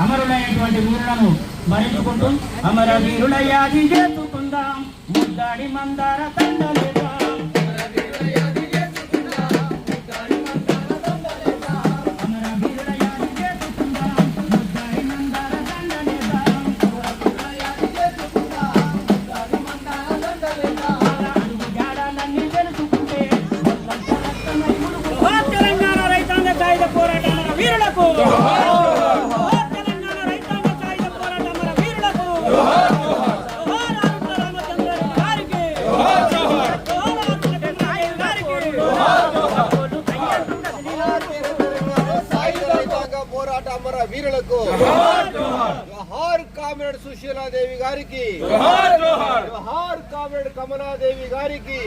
అమరులైనటువంటి వీరులను మరించుకుంటూ అమరవీరులయ్యాది చేసుకుందాం ముద్దాడి మందార తండలేదు వీరులకు జోహార్ కామ్రేడ్ సుశీలాదేవి గారికి జోహార్ కామ్రేడ్ కమలాదేవి గారికి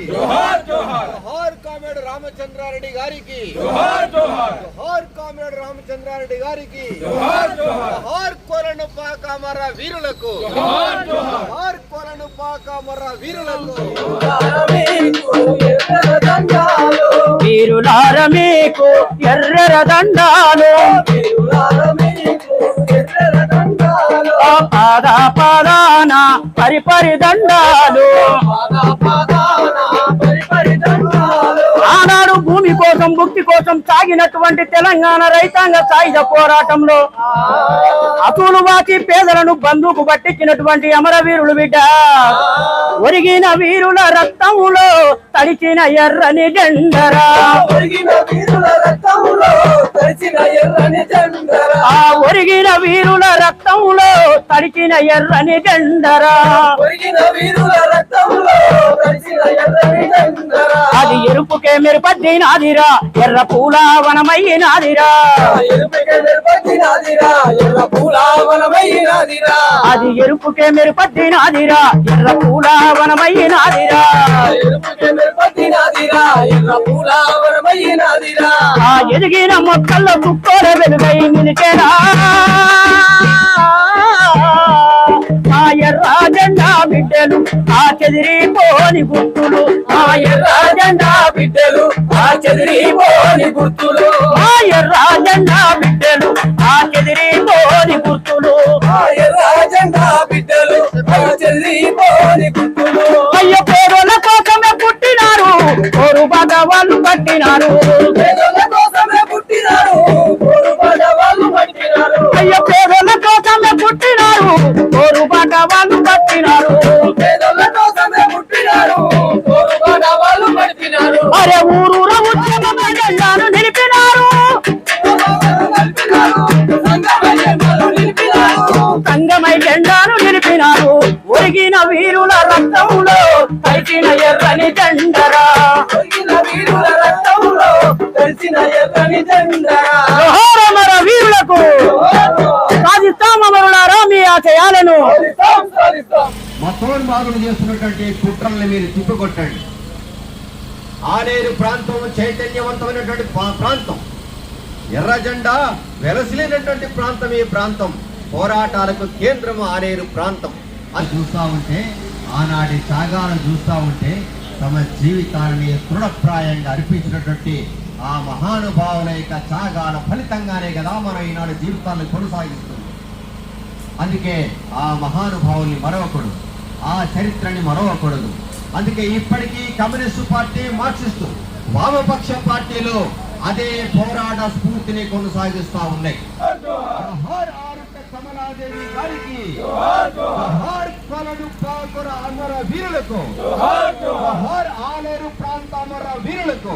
జోహార్ కామ్రేడ్ రామచంద్రారెడ్డి గారికి జోహార్ కామ్రేడ్ రామచంద్రారెడ్డి గారికి జోహార్ కొలను పాక అమర వీరులకు జోహార్ కొలను పాక అమర వీరులకు వీరులార మీకు ఎర్రర దండాలు. పాద పాదాన పరిపరి దండాలు. ఆనాడు భూమి కోసం భుక్తి కోసం సాగినటువంటి తెలంగాణ రైతాంగ సాయుధ పోరాటంలో అతులు వాచి పేదలను బంధుకు పట్టించినటువంటి అమరవీరులు బిడ్డ. ఒరిగిన వీరుల రక్తములో తడిచిన ఎర్రని జెండరా ఆ ఒరిగిన వీరుల రక్తములో తడిచిన ఎర్రని జెండరా. అది ఎరుపుకే మెరుపద్ది నాదిరా ఎర్ర పూల వనమయ్యి నాదిరా. అది ఎరుపుకే మెరుపద్ది నాదిరా ఎర్ర పూల వనమయ్యి నాదిరా. ఆ ఎదిగిన మొక్కల్లో చుక్కోర వెలుగై నిలిచేరా ఆ ఎర్ర జెండా బిడ్డలు ఆ చెదిరిపోని గుర్తులు. ఆ ఎర్ర జెండా బిడ్డలు ఆ చెదిరిపోని గుర్తులు. ఆ ఎర్ర జెండా బిడ్డలు పట్టినారు. పేదల కోసమే పుట్టినారు. పొరుపడ వాళ్ళు పట్టినారు. కోరు వాళ్ళు అరే ఊరూర జెండాను నిలిపినారు. సంగమై జెండాను నిలిపినారు. ఒరిగిన వీరుల రక్తంలో కలిసిన ఎర్రని జెండరా. సాధిస్తాం సాధిస్తాం. మతోన్మాదులు చేస్తున్నటువంటి కుట్రల్ని మీరు తిప్పికొట్టండి. ఆనేరు ప్రాంతం చైతన్యవంతమైనటువంటి ప్రాంతం. ఎర్ర జెండా వెలసిలేనటువంటి ప్రాంతం ఈ ప్రాంతం. పోరాటాలకు కేంద్రం ఆనేరు ప్రాంతం. అది చూస్తా ఉంటే ఆనాటి త్యాగాలను చూస్తా ఉంటే తమ జీవితాన్ని తృణప్రాయంగా అర్పించినటువంటి ఆ మహానుభావుల యొక్క త్యాగాల ఫలితంగానే కదా మనం ఈనాడు జీవితాన్ని కొనసాగిస్తున్నాం అందుకే ఆ మహానుభావుల్ని మరవకూడదు. ఆ చరిత్రని మరవకూడదు. అందుకే ఇప్పటికీ కమ్యూనిస్టు పార్టీ మార్క్సిస్టు వామపక్ష పార్టీలు అదే పోరాట స్ఫూర్తిని కొనసాగిస్తా ఉన్నాయి. కమలాదేవి గారికి పాకుర అమర వీరులకు ఆలేరు ప్రాంత అమర వీరులకు